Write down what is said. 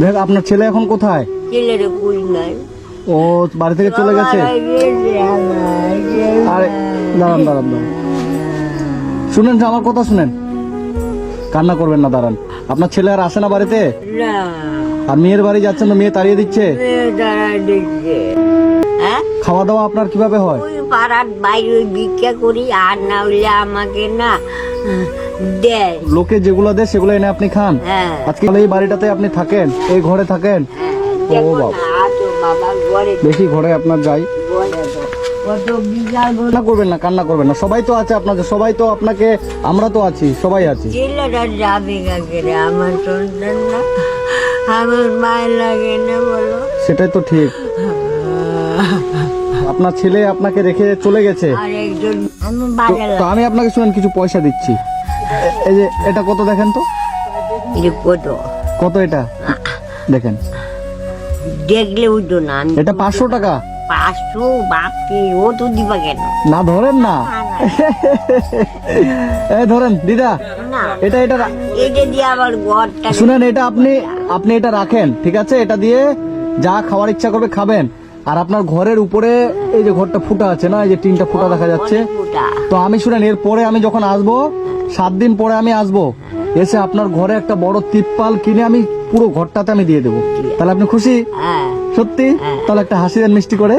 দেখ আপনার ছেলে এখন কোথায়? ছেলের কুই নাই। ও বাড়ি থেকে চলে গেছে? আরে দাঁড়ান দাঁড়ান দাঁড়ান। শুনেন আমার কথা শুনেন। কান্না করবেন না দাঁড়ান। আপনার ছেলে আর আসে না বাড়িতে? আর মেয়ের বাড়ি যাচ্ছেন তো মেয়ে তাড়িয়ে দিচ্ছে? হ্যাঁ? খাওয়া দাওয়া আপনার কীভাবে হয়? পাড়ার বাইরে ভিক্ষা করি আর না হইলে আমাকে না দেয়। লোকে যেগুলো দেয় সেগুলো এনে আপনি খান। হ্যাঁ। আজকে এই বাড়িটাতে আপনি থাকেন এই ঘরে থাকেন। হ্যাঁ দেখো বাবা। দেখি ঘরে আপনার যাই। কান্না করবেন না কান্না করবেন না। সবাই তো আছে আপনাকে সবাই তো আপনাকে আমরা তো আছি সবাই আছি। সেটাই তো ঠিক। আপনার ছেলে আপনাকে রেখে চলে গেছে। আমি তো- আমি আপনাকে শুনেন কিছু পয়সা দিচ্ছি। এই যে এটা কত দেখেন তো? কত? কত এটা? দেখেন। দেখলে উঠো না এটা পাঁচশো টাকা। পাঁচশো বাপকে ও তো দিবা কেন? না ধরেন না। এই ধরেন দিদা এটা এটা এটা দিয়ে আবার ঘরটা শুনেন এটা আপনি আপনি এটা রাখেন ঠিক আছে? এটা দিয়ে যা খাওয়ার ইচ্ছা করবে খাবেন। আর আপনার ঘরের উপরে এই যে ঘরটা ফুটা আছে না এই যে টিনটা ফুটা দেখা যাচ্ছে। তো আমি শুনেন এর পরে আমি যখন আসব সাত দিন পরে আমি আসব। এসে আপনার ঘরে একটা বড় তিপ্পাল কিনে আমি পুরো ঘরটাতে আমি দিয়ে দেবো। তাহলে আপনি খুশি? হ্যাঁ। সত্যি? তাহলে একটা হাসি দেন মিষ্টি করে।